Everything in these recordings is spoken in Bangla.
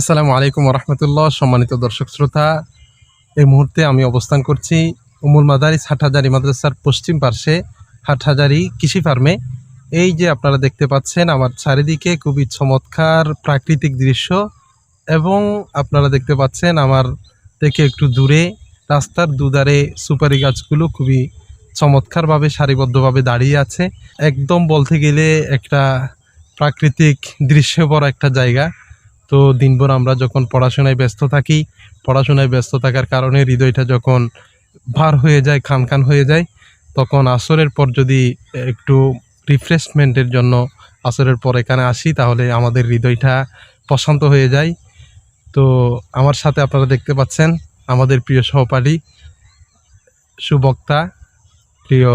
আসসালামু আলাইকুম রহমতুল্লাহ সম্মানিত দর্শক শ্রোতা। এই মুহূর্তে আমি অবস্থান করছি উমুল মাদারিস হাটহাজারি মাদ্রাসার পশ্চিম পার্শ্বে, হাটহাজারি কৃষি ফার্মে। এই যে আপনারা দেখতে পাচ্ছেন, আমার চারিদিকে খুবই চমৎকার প্রাকৃতিক দৃশ্য এবং আপনারা দেখতে পাচ্ছেন, আমার থেকে একটু দূরে রাস্তার দুধারে সুপারি গাছগুলো খুবই চমৎকারভাবে, সারিবদ্ধভাবে দাঁড়িয়ে আছে। একদম বলতে গেলে একটা প্রাকৃতিক দৃশ্য বড় একটা জায়গা। তো দিনভর আমরা যখন পড়াশোনায় ব্যস্ত থাকি, পড়াশোনায় ব্যস্ত থাকার কারণে হৃদয়টা যখন ভার হয়ে যায় খান খান হয়ে যায়, তখন আসরের পর যদি একটু রিফ্রেশমেন্টের জন্য আসরের পর এখানে আসি, তাহলে আমাদের হৃদয়টা প্রশান্ত হয়ে যায়। তো আমার সাথে আপনারা দেখতে পাচ্ছেন, আমাদের প্রিয় সহপাঠী, সুবক্তা, প্রিয়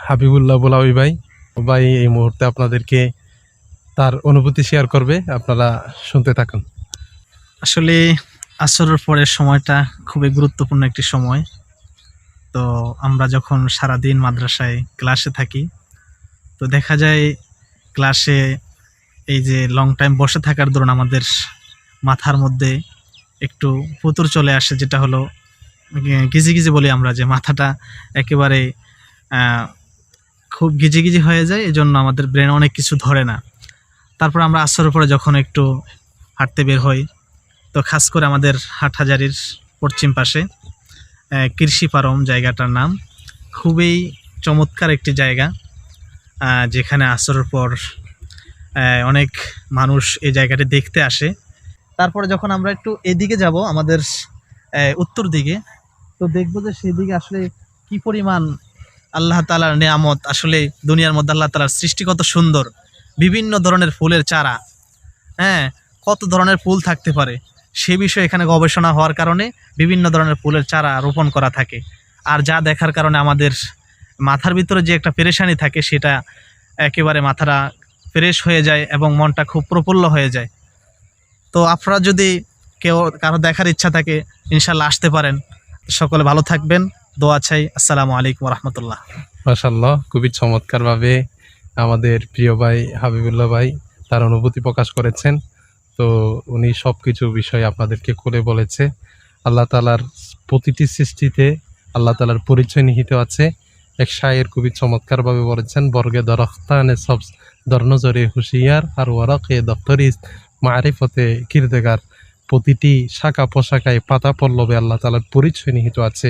হাবিবুল্লাহ বোলাউই ভাই। ভাই, এই মুহূর্তে আপনাদেরকে তার অনুভূতি শেয়ার করবে, আপনারা শুনতে থাকুন। আসলে আসরের পরের সময়টা খুবই গুরুত্বপূর্ণ একটি সময়। তো আমরা যখন সারাদিন মাদ্রাসায় ক্লাসে থাকি, তো দেখা যায় ক্লাসে এই যে লং টাইম বসে থাকার দরুন আমাদের মাথার মধ্যে একটু পুতুর চলে আসে, যেটা হলো গিজি গিজি বলি আমরা যে মাথাটা একেবারে খুব গিজি গিজি হয়ে যায় এই জন্য আমাদের ব্রেন অনেক কিছু ধরে না। তারপর আমরা আসরের পরে যখন একটু হাঁটতে বের হই, তো খাস করে আমাদের হাটহাজারির পশ্চিম পাশে কৃষি পারম জায়গাটার নাম। খুবই চমৎকার একটি জায়গা যেখানে আসরের পর অনেক মানুষ এই জায়গাটি দেখতে আসে। তারপরে যখন আমরা একটু এদিকে যাব, আমাদের উত্তর দিকে, তো দেখব যে সেদিকে আসলে কি পরিমাণ আল্লাহ তালার নেয়ামত, আসলে দুনিয়ার মধ্যে আল্লাহ তালার সৃষ্টি কত সুন্দর। বিভিন্ন ধরনের ফুলের চারা হ্যাঁ কত ধরনের ফুল থাকতে পারে, সে বিষয়ে এখানে গবেষণা হওয়ার কারণে বিভিন্ন ধরনের ফুলের চারা রোপণ করা থাকে। আর যা দেখার কারণে আমাদের মাথার ভিতরে যে একটা পেরেশানি থাকে, সেটা একেবারে মাথাটা ফ্রেশ হয়ে যায় এবং মনটা খুব প্রফুল্ল হয়ে যায়। তো আপনারা যদি কেউ কারও দেখার ইচ্ছা থাকে, ইনশাল্লাহ আসতে পারেন। সকলে ভালো থাকবেন। দোয়া চাই। আসসালামু আলাইকুম রহমতুল্লাহ। মাশাল্লাহ খুবই চমৎকারভাবে আমাদের প্রিয় ভাই হাবিবুল্লাহ ভাই, তার অনুভূতি প্রকাশ করেছেন। তো উনি সব কিছু বিষয় আপনাদেরকে খুলে বলেছে। আল্লাহ তালার প্রতিটি সৃষ্টিতে আল্লাহ তালার পরিচয় নিহিত আছে। এক শায়ের খুবই চমৎকারভাবে বলেছেন, বর্গে দরখতানে সব দর্নজরে হুঁশিয়ার, আর ওয়ারকে দপ্তরিস মারিফতে কীর্তেগার প্রতিটি শাখা পোশাকায় পাতা পল্লবে আল্লাহ তালার পরিচয় নিহিত আছে।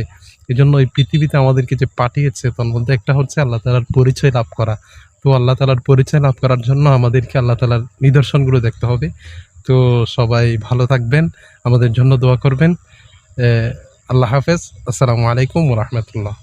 এই জন্য এই পৃথিবীতে আমাদেরকে যে পাঠিয়েছে, তার মধ্যে একটা হচ্ছে আল্লাহ তালার পরিচয় লাভ করা। তো আল্লাহ তালার পরিচয় লাভ করার জন্য আমাদেরকে আল্লাহ তালার নিদর্শনগুলো দেখতে হবে। তো সবাই ভালো থাকবেন, আমাদের জন্য দোয়া করবেন। আল্লাহ হাফেজ। আসসালামু আলাইকুম রহমতুল্লাহ।